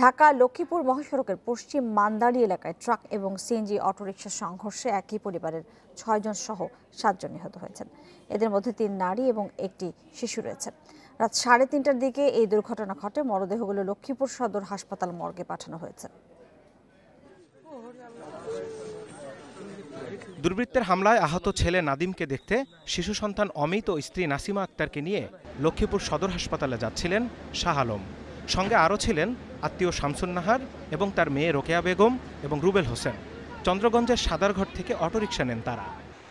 ঢাকা লক্ষ্মীপুর মহাসড়কের পশ্চিম মান্দারি এলাকায় ট্রাক এবং সিএনজি অটোরিকশার সংঘর্ষে একই পরিবারের ছয়জন সহ সাতজন নিহত হয়েছেন। এদের মধ্যে তিন নারী এবং একটি শিশু রয়েছে। রাত সাড়ে তিনটার দিকে এই দুর্ঘটনা ঘটে। মরদেহগুলো লক্ষ্মীপুর সদর হাসপাতাল মর্গে পাঠানো হয়েছে। দুর্বৃত্তের হামলায় আহত ছেলে নাদিমকে দেখতে শিশু সন্তান অমিত ও স্ত্রী নাসিমা আক্তারকে নিয়ে লক্ষ্মীপুর সদর হাসপাতালে যাচ্ছিলেন শাহ আলম। সঙ্গে আরও ছিলেন আত্মীয় শামসুন নাহার এবং তার মেয়ে রোকেয়া বেগম এবং রুবেল হোসেন। চন্দ্রগঞ্জের সাদারঘর থেকে অটোরিকশা নেন তারা।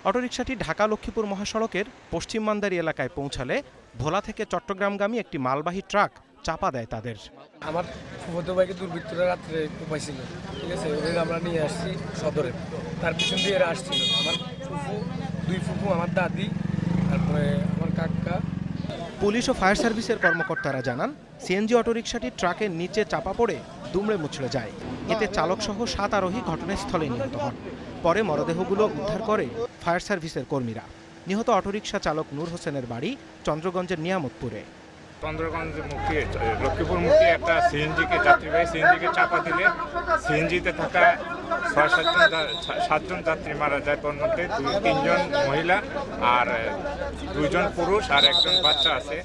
অটোরিকশাটি ঢাকা লক্ষ্মীপুর মহাসড়কের পশ্চিম মান্দারি এলাকায় পৌঁছালে ভোলা থেকে চট্টগ্রামগামী একটি মালবাহী ট্রাক চাপা দেয় তাদের। আমার ফুফতো ভাইকে দুর্বৃত্তরা রাত্রে উপাইছিল ঠিক আছে? ওদের আমরা নিয়ে আসছি সদরে। তার পিছন দিয়ে এরা আসছিল। আমার ফুফু, দুই ফুফু, আমার দাদি, তারপরে আমার কাকা পুলিশ ও ফায়ার সার্ভিসের কর্মকর্তারা জানান সিএনজি অটোরিকশাটি ট্রাকের নিচে চাপা পড়ে দুমড়ে মুচড়ে যায়। এতে চালকসহ সাত আরোহী ঘটনাস্থলে নিহত হন। পরে মরদেহগুলো উদ্ধার করে ফায়ার সার্ভিসের কর্মীরা। নিহত অটোরিকশা চালক নূর হোসেনের বাড়ি চন্দ্রগঞ্জের নিয়ামতপুরে। চন্দ্রগঞ্জ মুখী লক্ষ্মীপুর মুখী একটা সিএনজিকে যাত্রীবাহী সিএনজিকে চাপা দিলে সিএনজিতে থাকা ছয় সাতজন সাতজন যাত্রী মারা যায়। তার মধ্যে দুই তিনজন মহিলা আর দুইজন পুরুষ আর একজন বাচ্চা আছে।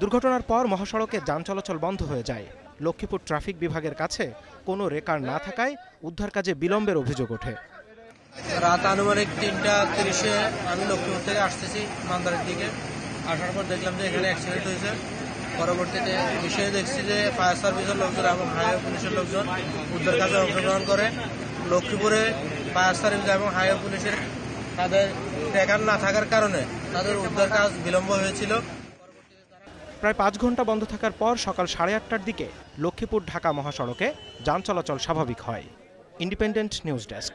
দুর্ঘটনার পর মহাসড়কে যান চলাচল বন্ধ হয়ে যায়। লক্ষ্মীপুর ট্রাফিক বিভাগের কাছে কোনো রেকার না থাকায় উদ্ধার কাজে বিলম্বের অভিযোগ ওঠে। রাত আনুমানিক তিনটা তিরিশে আমি লক্ষ্মীপুর থেকে আসতেছি মান্দারের দিকে। আসার পর দেখলাম যে এখানে অ্যাক্সিডেন্ট হয়েছে। পরবর্তীতে এসে দেখছি যে ফায়ার সার্ভিসের লোকজন এবং হাইওয়ে পুলিশের লোকজন উদ্ধার কাজে অংশগ্রহণ করে। লক্ষ্মীপুরে ফায়ার সার্ভিস এবং হাইওয়ে পুলিশের তাদের ট্রেকার না থাকার কারণে তাদের উদ্ধার কাজ বিলম্ব হয়েছিল। প্রায় পাঁচ ঘণ্টা বন্ধ থাকার পর সকাল সাড়ে আটটার দিকে লক্ষ্মীপুর ঢাকা মহাসড়কে যান চলাচল স্বাভাবিক হয়। Independent news desk